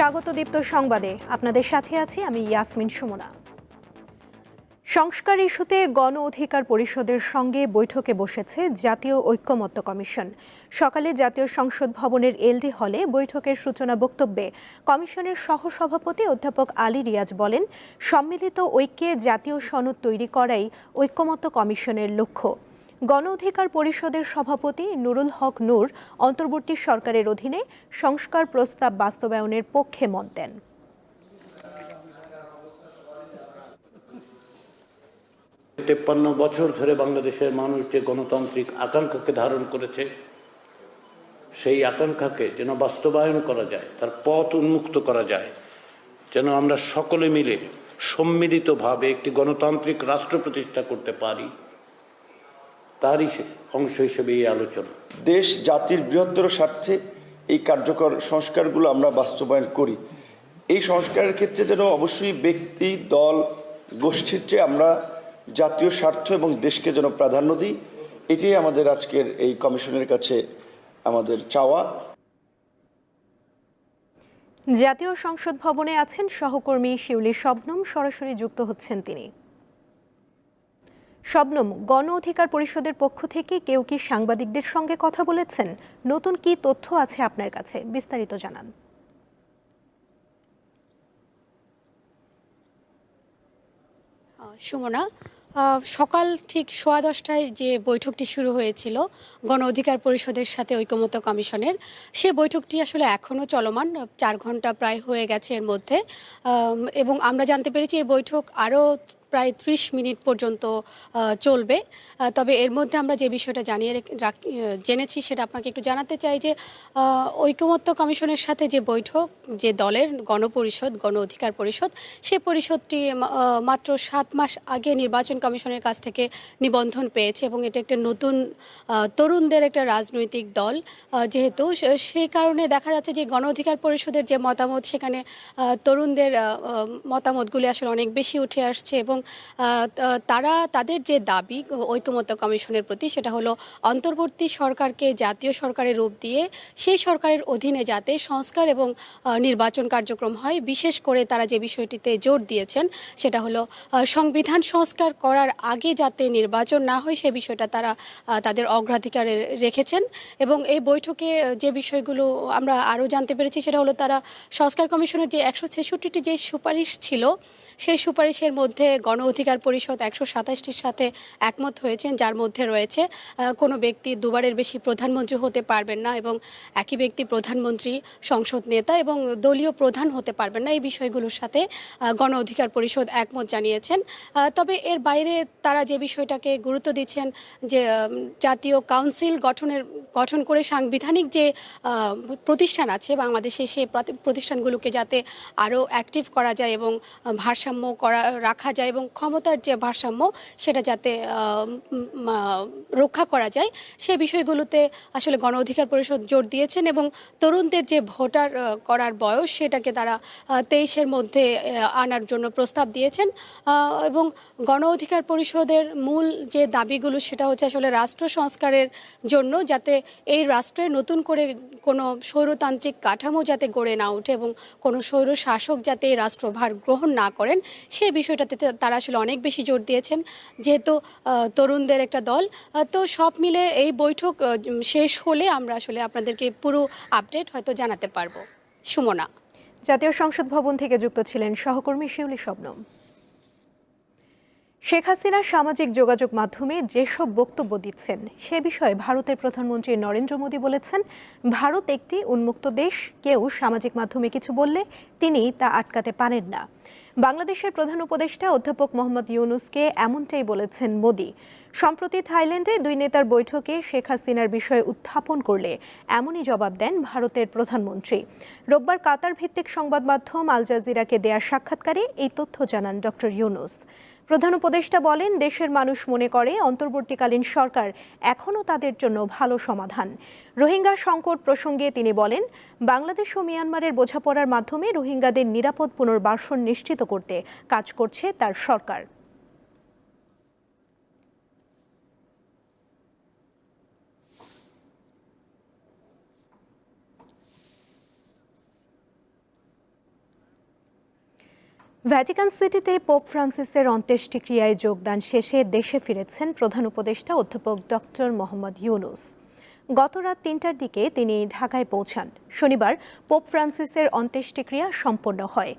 স্বাগত দীপ্ত সংবাদে। আপনাদের সাথে আছি আমি ইয়াসমিন সুমনা। সংস্কার ইস্যুতে গণ অধিকার পরিষদের সঙ্গে বৈঠকে বসেছে জাতীয় ঐক্যমত্য কমিশন। সকালে জাতীয় সংসদ ভবনের এলডি হলে বৈঠকের সূচনা বক্তব্যে কমিশনের সহসভাপতি অধ্যাপক আলী রিয়াজ বলেন, সম্মিলিত ঐক্যে জাতীয় সনদ তৈরি করাই ঐক্যমত্য কমিশনের লক্ষ্য। গণ অধিকার পরিষদের সভাপতি নুরুল হক নূর অন্তর্বর্তী সরকারের অধীনে সংস্কার প্রস্তাব বাস্তবায়নের পক্ষে মত দেন। তেপ্পান্ন বছর ধরে বাংলাদেশের মানুষ যে গণতান্ত্রিক আকাঙ্ক্ষাকে ধারণ করেছে, সেই আকাঙ্ক্ষাকে যেন বাস্তবায়ন করা যায়, তার পথ উন্মুক্ত করা যায়, যেন আমরা সকলে মিলে সম্মিলিতভাবে একটি গণতান্ত্রিক রাষ্ট্র প্রতিষ্ঠা করতে পারি। তারই অংশ হিসেবে এই আলোচনা। দেশ জাতির বৃহত্তর স্বার্থে এই কার্যকর সংস্কারগুলো আমরা বাস্তবায়ন করি। এই সংস্কারের ক্ষেত্রে যেন অবশ্যই ব্যক্তি দল গোষ্ঠীর চেয়ে আমরা জাতীয় স্বার্থ এবং দেশকে যেন প্রাধান্য দিই এটাই আমাদের আজকের এই কমিশনের কাছে আমাদের চাওয়া। জাতীয় সংসদ ভবনে আছেন সহকর্মী শিউলি শবনম সরাসরি যুক্ত হচ্ছেন তিনি। শবনম, গণ অধিকার পরিষদের পক্ষ থেকে কেউ কি সাংবাদিকদের সঙ্গে কথা বলেছেন? নতুন কি তথ্য আছে আপনার কাছে? বিস্তারিত জানান। সুমনা সকাল ঠিক সোয়া দশটায় যে বৈঠকটি শুরু হয়েছিল গণ অধিকার পরিষদের সাথে ঐকমত্য কমিশনের, সে বৈঠকটি আসলে এখনও চলমান, চার ঘণ্টা প্রায় হয়ে গেছে এর মধ্যে। এবং আমরা জানতে পেরেছি এই বৈঠক আরও প্রায় ত্রিশ মিনিট পর্যন্ত চলবে। তবে এর মধ্যে আমরা যে বিষয়টা জানিয়ে জেনেছি সেটা আপনাকে একটু জানাতে চাই যে আহ, ঐকমত্য কমিশনের সাথে যে বৈঠক যে দলের গণপরিষদ গণ অধিকার পরিষদ সে পরিষদটি মাত্র সাত মাস আগে নির্বাচন কমিশনের কাছ থেকে নিবন্ধন পেয়েছে এবং এটা একটা নতুন তরুণদের একটা রাজনৈতিক দল। যেহেতু সেই কারণে দেখা যাচ্ছে যে গণ অধিকার পরিষদের যে মতামত সেখানে তরুণদের মতামতগুলি আসলে অনেক বেশি উঠে আসছে এবং তারা তাদের যে দাবি ঐকমত্য কমিশনের প্রতি সেটা হলো অন্তর্বর্তী সরকারকে জাতীয় সরকারের রূপ দিয়ে সেই সরকারের অধীনে যাতে সংস্কার এবং নির্বাচন কার্যক্রম হয়। বিশেষ করে তারা যে বিষয়টিতে জোর দিয়েছেন সেটা হলো সংবিধান সংস্কার করার আগে যাতে নির্বাচন না হয় সে বিষয়টা তারা তাদের অগ্রাধিকারে রেখেছেন এবং এই বৈঠকে যে বিষয়গুলো আমরা আরও জানতে পেরেছি সেটা হলো তারা সংস্কার কমিশনের যে একশো ছেষট্টিটি যে সুপারিশ ছিল সেই সুপারিশের মধ্যে গণ অধিকার পরিষদ একশো সাতাশটির সাথে একমত হয়েছেন যার মধ্যে রয়েছে কোনো ব্যক্তি দুবারের বেশি প্রধানমন্ত্রী হতে পারবেন না এবং একই ব্যক্তি প্রধানমন্ত্রী সংসদ নেতা এবং দলীয় প্রধান হতে পারবেন না। এই বিষয়গুলোর সাথে গণ অধিকার পরিষদ একমত জানিয়েছেন। তবে এর বাইরে তারা যে বিষয়টাকে গুরুত্ব দিচ্ছেন যে জাতীয় কাউন্সিল গঠনের গঠন করে সাংবিধানিক যে প্রতিষ্ঠান আছে বাংলাদেশে সেই প্রতিষ্ঠানগুলোকে যাতে আরও অ্যাক্টিভ করা যায় এবং আহ, ভারসাম্য করা, রাখা যায় এবং ক্ষমতার যে ভারসাম্য সেটা যাতে রক্ষা করা যায়, সে বিষয়গুলোতে আসলে গণ অধিকার পরিষদ জোর দিয়েছেন এবং তরুণদের যে ভোটার করার বয়স সেটাকে তারা তেইশের মধ্যে আনার জন্য প্রস্তাব দিয়েছেন। এবং গণ অধিকার পরিষদের মূল যে দাবিগুলো সেটা হচ্ছে আসলে রাষ্ট্র সংস্কারের জন্য যাতে এই রাষ্ট্রে নতুন করে কোনো স্বৈরতান্ত্রিক কাঠামো যাতে গড়ে না ওঠে এবং কোনো স্বৈর শাসক যাতে এই রাষ্ট্রভার গ্রহণ না করেন সে বিষয়টাতে তারা আসলে অনেক বেশি জোর দিয়েছেন। যেহেতু তরুণদের একটা দল তো সব মিলে এই বৈঠক শেষ হলে আমরা আসলে আপনাদেরকে পুরো আপডেট হয়তো জানাতে পারব। সুমনা। জাতীয় সংসদ ভবন থেকে যুক্ত ছিলেন সহকর্মী শিউলি শবনম। শেখ হাসিনা সামাজিক যোগাযোগ মাধ্যমে যেসব বক্তব্য দিচ্ছেন, সে বিষয়ে ভারতের প্রধানমন্ত্রী নরেন্দ্র মোদী বলেছেন, ভারত একটি উন্মুক্ত দেশ, কেউ সামাজিক মাধ্যমে কিছু বললে তিনি তা আটকাতে পারেন না। বাংলাদেশের প্রধান উপদেষ্টা অধ্যাপক মোহাম্মদ ইউনুসকে এমনটাই বলেছেন মোদি। সম্প্রতি থাইল্যান্ডে দুই নেতার বৈঠকে শেখ হাসিনার বিষয়ে উত্থাপন করলে এমনই জবাব দেন ভারতের প্রধানমন্ত্রী। রোববার কাতার ভিত্তিক সংবাদ মাধ্যম আল জাজিরাকে দেয়া সাক্ষাৎকারে এই তথ্য জানান ডক্টর ইউনুস। প্রধান উপদেষ্টা বলেন, দেশের মানুষ মনে করে, অন্তর্বর্তীকালীন সরকার এখনও তাদের জন্য ভালো সমাধান। রোহিঙ্গা সংকট প্রসঙ্গে তিনি বলেন, বাংলাদেশ ও মিয়ানমারের বোঝাপড়ার মাধ্যমে রোহিঙ্গাদের নিরাপদ পুনর্বাসন নিশ্চিত করতে কাজ করছে তার সরকার। ভ্যাটিকান সিটিতে পোপ ফ্রান্সিসের অন্ত্যেষ্টিক্রিয়ায় যোগদান শেষে দেশে ফিরেছেন প্রধান উপদেষ্টা অধ্যাপক ডক্টর মোহাম্মদ ইউনুস। গত রাত তিনটার দিকে তিনি ঢাকায় পৌঁছান। শনিবার পোপ ফ্রান্সিসের অন্ত্যেষ্টিক্রিয়া সম্পন্ন হয়।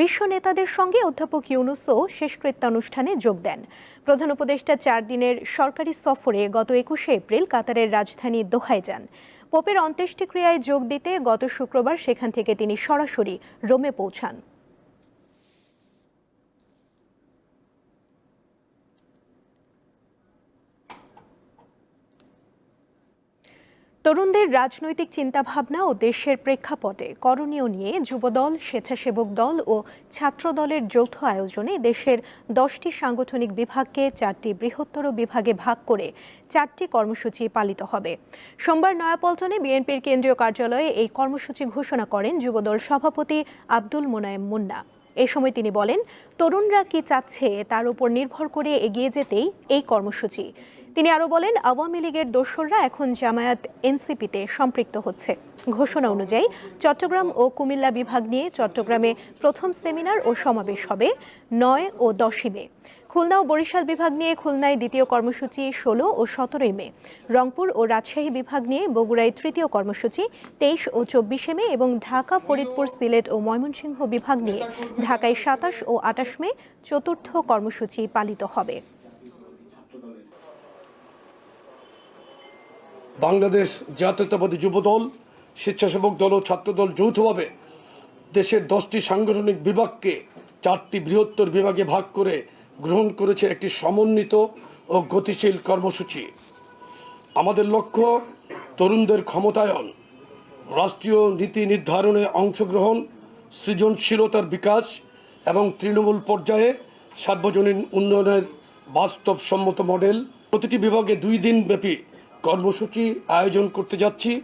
বিশ্ব নেতাদের সঙ্গে অধ্যাপক ইউনুসও শেষকৃত্যানুষ্ঠানে যোগ দেন। প্রধান উপদেষ্টা চার দিনের সরকারি সফরে গত একুশে এপ্রিল কাতারের রাজধানী দোহায় যান। পোপের অন্ত্যেষ্টিক্রিয়ায় যোগ দিতে গত শুক্রবার সেখান থেকে তিনি সরাসরি রোমে পৌঁছান। তরুণদের রাজনৈতিক চিন্তাভাবনা ও দেশের প্রেক্ষাপটে করণীয় নিয়ে যুবদল, স্বেচ্ছাসেবক দল ও ছাত্রদলের যৌথ আয়োজনে দেশের দশটি সাংগঠনিক বিভাগকে চারটি বৃহত্তর বিভাগে ভাগ করে চারটি কর্মসূচি পালিত হবে। সোমবার নয়াপল্টনে বিএনপির কেন্দ্রীয় কার্যালয়ে এই কর্মসূচি ঘোষণা করেন যুবদল সভাপতি আব্দুল মোনায়েম মুন্না। এ সময় তিনি বলেন, তরুণরা কি চাচ্ছে, তার উপর নির্ভর করে এগিয়ে যেতেই এই কর্মসূচি। তিনি আরও বলেন, আওয়ামী লীগের দোসররা এখন জামায়াত এনসিপিতে সম্পৃক্ত হচ্ছে। ঘোষণা অনুযায়ী, চট্টগ্রাম ও কুমিল্লা বিভাগ নিয়ে চট্টগ্রামে প্রথম সেমিনার ও সমাবেশ হবে নয় ও দশই মে। খুলনা ও বরিশাল বিভাগ নিয়ে খুলনায় দ্বিতীয় কর্মসূচি ষোলো ও সতেরোই মে। রংপুর ও রাজশাহী বিভাগ নিয়ে বগুড়ায় তৃতীয় কর্মসূচি তেইশ ও চব্বিশে মে এবং ঢাকা, ফরিদপুর, সিলেট ও ময়মনসিংহ বিভাগ নিয়ে ঢাকায় সাতাশ ও আটাশ মে চতুর্থ কর্মসূচি পালিত হবে। বাংলাদেশ জাতীয়তাবাদী যুবদল, স্বেচ্ছাসেবক দল ও ছাত্রদল যৌথভাবে দেশের দশটি সাংগঠনিক বিভাগকে চারটি বৃহত্তর বিভাগে ভাগ করে গ্রহণ করেছে একটি সমন্বিত ও গতিশীল কর্মসূচি। আমাদের লক্ষ্য তরুণদের ক্ষমতায়ন, রাষ্ট্রীয় নীতি নির্ধারণে অংশগ্রহণ, সৃজনশীলতার বিকাশ এবং তৃণমূল পর্যায়ে সার্বজনীন উন্নয়নের বাস্তবসম্মত মডেল। প্রতিটি বিভাগে দুই দিন ব্যাপী কর্মসূচি আয়োজন করতে যাচ্ছি।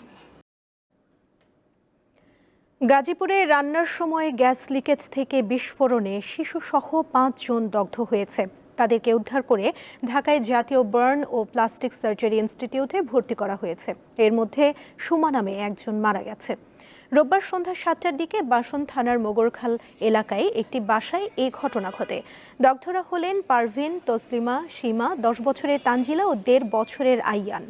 গাজীপুরে রান্নার সময় গ্যাস লিকেজ থেকে বিস্ফোরণে শিশুসহ পাঁচজন দগ্ধ হয়েছে। তাদেরকে উদ্ধার করে ঢাকায় জাতীয় বার্ন ও প্লাস্টিক সার্জারি ইনস্টিটিউটে ভর্তি করা হয়েছে। এর মধ্যে সুমা নামে একজন মারা গেছে। রোববার সন্ধ্যা সাতটার দিকে বাসন থানার মোগরখাল এলাকায় একটি বাসায় এই ঘটনা ঘটে। দগ্ধরা হলেন পারভিন, তসলিমা, সীমা, দশ বছরের তানজিলা ও দেড় বছরের আইয়ান।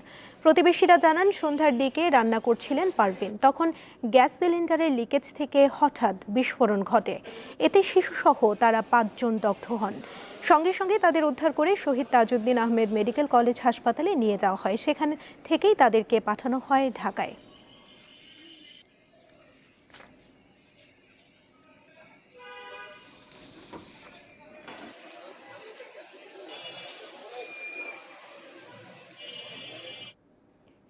প্রতিবেশীরা জানান, সন্ধ্যার দিকে রান্না করছিলেন পারভিন। তখন গ্যাস সিলিন্ডারের লিকেজ থেকে হঠাৎ বিস্ফোরণ ঘটে। এতে শিশুসহ তারা পাঁচজন দগ্ধ হন। সঙ্গে সঙ্গে তাদের উদ্ধার করে শহীদ তাজউদ্দিন আহমেদ মেডিকেল কলেজ হাসপাতালে নিয়ে যাওয়া হয়। সেখান থেকেই তাদেরকে পাঠানো হয় ঢাকায়।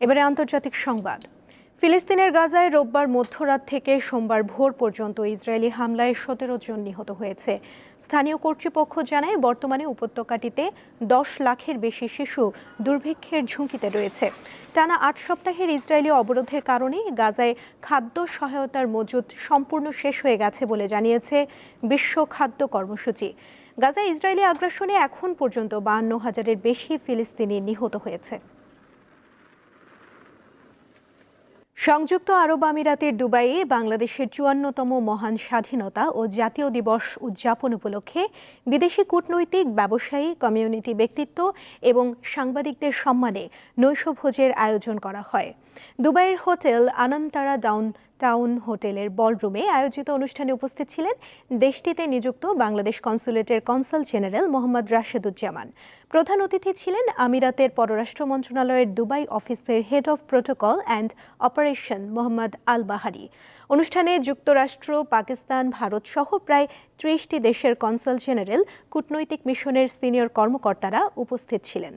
এবারে আন্তর্জাতিক সংবাদ। ফিলিস্তিনের গাজায় রোববার মধ্যরাত থেকে সোমবার ভোর পর্যন্ত ইসরায়েলি হামলায় সতেরো জন নিহত হয়েছে। স্থানীয় কর্তৃপক্ষ জানায়, বর্তমানে উপত্যকাটিতে দশ লাখের বেশি শিশু দুর্ভিক্ষের ঝুঁকিতে রয়েছে। টানা আট সপ্তাহের ইসরায়েলি অবরোধের কারণে গাজায় খাদ্য সহায়তার মজুদ সম্পূর্ণ শেষ হয়ে গেছে বলে জানিয়েছে বিশ্ব খাদ্য কর্মসূচি। গাজায় ইসরায়েলি আগ্রাসনে এখন পর্যন্ত বাহান্ন হাজারের বেশি ফিলিস্তিনি নিহত হয়েছে। সংযুক্ত আরব আমিরাতের দুবাইয়ে বাংলাদেশের চুয়ান্নতম মহান স্বাধীনতা ও জাতীয় দিবস উদযাপন উপলক্ষে বিদেশি কূটনৈতিক, ব্যবসায়ী, কমিউনিটি ব্যক্তিত্ব এবং সাংবাদিকদের সম্মানে নৈশভোজের আয়োজন করা হয়। দুবাইয়ের হোটেল আনন্তারা ডাউন টাউন হোটেলের বলরুমে আয়োজিত অনুষ্ঠানে উপস্থিত ছিলেন দেশটিতে নিযুক্ত বাংলাদেশ কনসুলেটের কনসাল জেনারেল মোহাম্মদ রাশেদুজ্জামান। প্রধান অতিথি ছিলেন আমিরাতের পররাষ্ট্র মন্ত্রণালয়ের দুবাই অফিসের head of protocol and operation Mohammad Al Bahari অনুষ্ঠানে যুক্তরাষ্ট্র, পাকিস্তান, ভারত সহ প্রায় ত্রিশটি দেশের কনসাল জেনারেল, কূটনৈতিক মিশনের সিনিয়র কর্মকর্তারা উপস্থিত ছিলেন।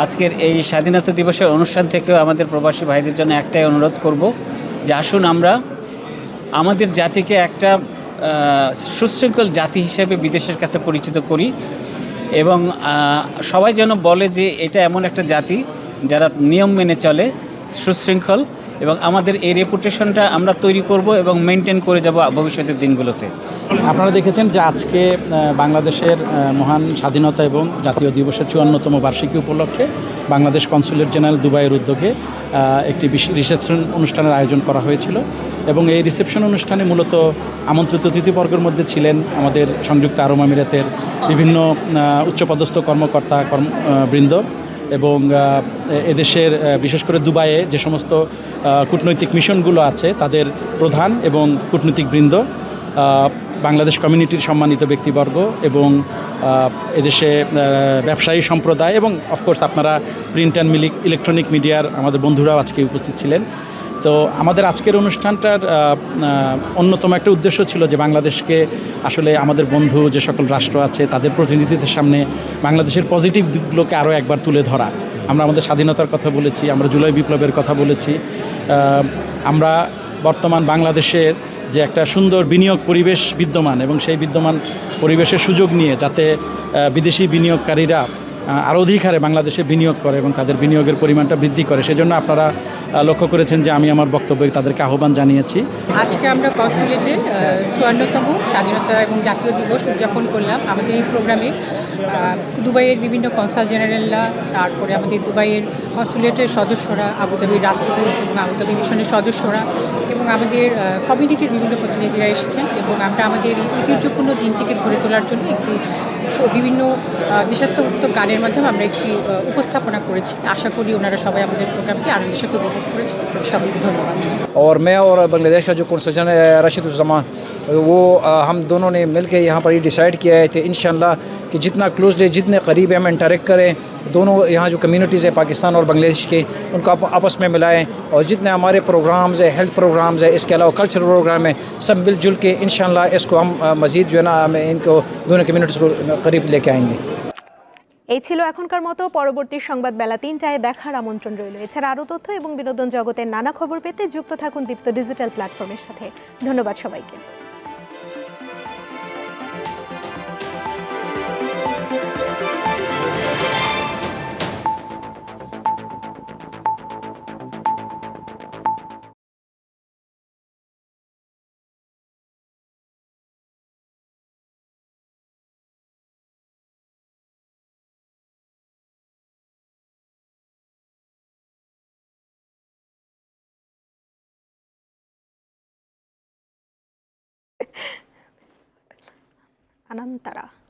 আজকের এই স্বাধীনতা দিবসের অনুষ্ঠান থেকেও আমাদের প্রবাসী ভাইদের জন্য একটাই অনুরোধ করব যে আসুন আমরা আমাদের জাতিকে একটা সুশৃঙ্খল জাতি হিসেবে বিদেশের কাছে পরিচিত করি এবং সবাই যেন বলে যে এটা এমন একটা জাতি যারা নিয়ম মেনে চলে, সুশৃঙ্খল। এবং আমাদের এই রেপুটেশনটা আমরা তৈরি করব এবং মেনটেন করে যাব ভবিষ্যতের দিনগুলোতে। আপনারা দেখেছেন যে আজকে বাংলাদেশের মহান স্বাধীনতা এবং জাতীয় দিবসের চুয়ান্নতম বার্ষিকী উপলক্ষে বাংলাদেশ কনসুলেট জেনারেল দুবাইয়ের উদ্যোগে একটি রিসেপশন অনুষ্ঠানের আয়োজন করা হয়েছিল। এবং এই রিসেপশন অনুষ্ঠানে মূলত আমন্ত্রিত অতিথিবর্গের মধ্যে ছিলেন আমাদের সংযুক্ত আরব আমিরাতের বিভিন্ন উচ্চপদস্থ কর্মকর্তা, কর্ম বৃন্দ। এবং এদেশের বিশেষ করে দুবাইয়ে যে সমস্ত কূটনৈতিক মিশনগুলো আছে, তাদের প্রধান এবং কূটনৈতিক বৃন্দ বাংলাদেশ কমিউনিটির সম্মানিত ব্যক্তিবর্গ এবং এদেশে ব্যবসায়ী সম্প্রদায় এবং অফকোর্স আপনারা প্রিন্ট অ্যান্ড ইলেকট্রনিক মিডিয়ার আমাদের বন্ধুরাও আজকে উপস্থিত ছিলেন। তো আমাদের আজকের অনুষ্ঠানটার অন্যতম একটা উদ্দেশ্য ছিল যে বাংলাদেশকে আসলে আমাদের বন্ধু যে সকল রাষ্ট্র আছে, তাদের প্রতিনিধিদের সামনে বাংলাদেশের পজিটিভ দিকগুলোকে আরও একবার তুলে ধরা। আমরা আমাদের স্বাধীনতার কথা বলেছি, আমরা জুলাই বিপ্লবের কথা বলেছি। আমরা বর্তমান বাংলাদেশের যে একটা সুন্দর বিনিয়োগ পরিবেশ বিদ্যমান এবং সেই বিদ্যমান পরিবেশের সুযোগ নিয়ে যাতে বিদেশি বিনিয়োগকারীরা আরও অধিক হারে বাংলাদেশে বিনিয়োগ করে এবং তাদের বিনিয়োগের পরিমাণটা বৃদ্ধি করে। সেজন্য আপনারা লক্ষ্য করেছেন যে আমি আমার বক্তব্যে তাদেরকে আহ্বান জানিয়েছি। আজকে আমরা কনসুলেটে চুয়ান্নতম স্বাধীনতা এবং জাতীয় দিবস উদযাপন করলাম। আমাদের এই প্রোগ্রামে দুবাইয়ের বিভিন্ন কনসাল জেনারেলরা তারপরে আমাদের দুবাইয়ের কনসুলেটের সদস্যরা আবুধাবির রাষ্ট্রদূত এবং আবুধাবি মিশনের সদস্যরা এবং আমাদের কমিউনিটির বিভিন্ন প্রতিনিধিরা এসেছেন এবং আমরা আমাদের এই ঐতিহ্যপূর্ণ দিনটিকে ধরে তোলার জন্য একটি ছ- বিভিন্ন আহ, দেশাত্মবোধক গানের মাধ্যমে আমরা একটি আহ, উপস্থাপনা করেছি আশা করি ওনারা সবাই আমাদের প্রোগ্রামকে আনন্দের সাথে উপভোগ করেছেন সবাইকে ধন্যবাদ और मैं और बांग्लादेश का जो कॉन्स्टिट्यूशन है रशीदुज़मान वो अ, हम दोनों ने मिलकर यहाँ पर ये डिसाइड किया है कि इन कि जितना क्लोजली जितने करीब हम इंटरेक्ट करें दोनों यहाँ जो कम्युनिटीज़ है पाकिस्तान और बांग्लादेश के उनको आप आपस में मिलाएं और जितने हमारे प्रोग्राम्स है हेल्थ प्रोग्राम्स है इसके अलावा कल्चरल प्रोग्राम है सब मिलजुल के इन इसको हम अ, मज़ीद जो है ना हमें इनको दोनों कम्युनिटीज़ को करीब लेके आएंगे এই ছিল এখনকার মতো পরবর্তী সংবাদ বেলা তিনটায় দেখার আমন্ত্রণ রইল এছাড়া আরও তথ্য এবং বিনোদন জগতের নানা খবর পেতে যুক্ত থাকুন দীপ্ত ডিজিটাল প্ল্যাটফর্মের সাথে ধন্যবাদ সবাইকে あなたら。